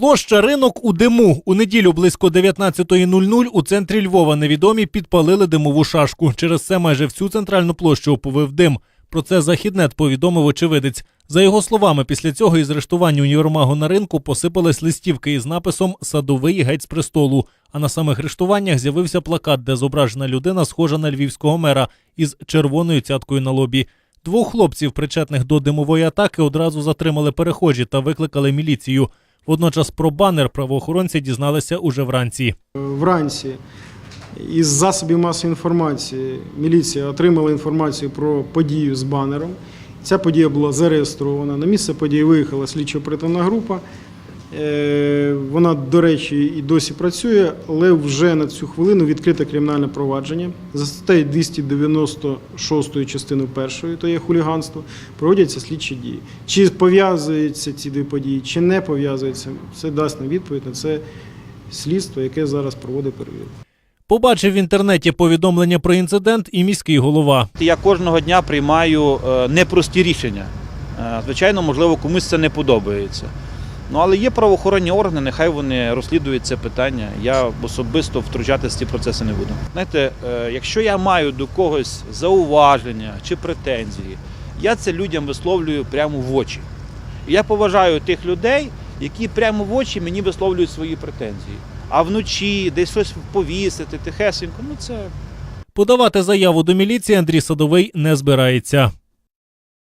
Площа ринок у диму. У неділю близько 19.00 у центрі Львова невідомі підпалили димову шашку. Через це майже всю центральну площу оповив дим. Про це західнет повідомив очевидець. За його словами, після цього із рештування універмагу на ринку посипались листівки із написом Садовий геть з престолу. А на самих рештуваннях з'явився плакат, де зображена людина, схожа на львівського мера, із червоною цяткою на лобі. Двох хлопців, причетних до димової атаки, одразу затримали перехожі та викликали міліцію. Водночас про банер правоохоронці дізналися уже вранці. Вранці із засобів масової інформації міліція отримала інформацію про подію з банером. Ця подія була зареєстрована. На місце події виїхала слідчо-притомна група. Е, Вона, до речі, і досі працює, але вже на цю хвилину відкрите кримінальне провадження за статтею 296 частиною 1, то є хуліганство, проводяться слідчі дії. Чи пов'язуються ці дві події, чи не пов'язуються, це дасть нам відповідь на це слідство, яке зараз проводить перевірку. Побачив в інтернеті повідомлення про інцидент і міський голова. Я кожного дня приймаю е, непрості рішення. Е, Звичайно, можливо, комусь це не подобається. Ну, але є правоохоронні органи, нехай вони розслідують це питання. Я особисто втручатися в ці процеси не буду. Знаєте, е, якщо я маю до когось зауваження чи претензії, я це людям висловлюю прямо в очі. Я поважаю тих людей, які прямо в очі мені висловлюють свої претензії. А вночі десь щось повісити, тихесенько, ну це Подавати заяву до міліції Андрій Садовий не збирається.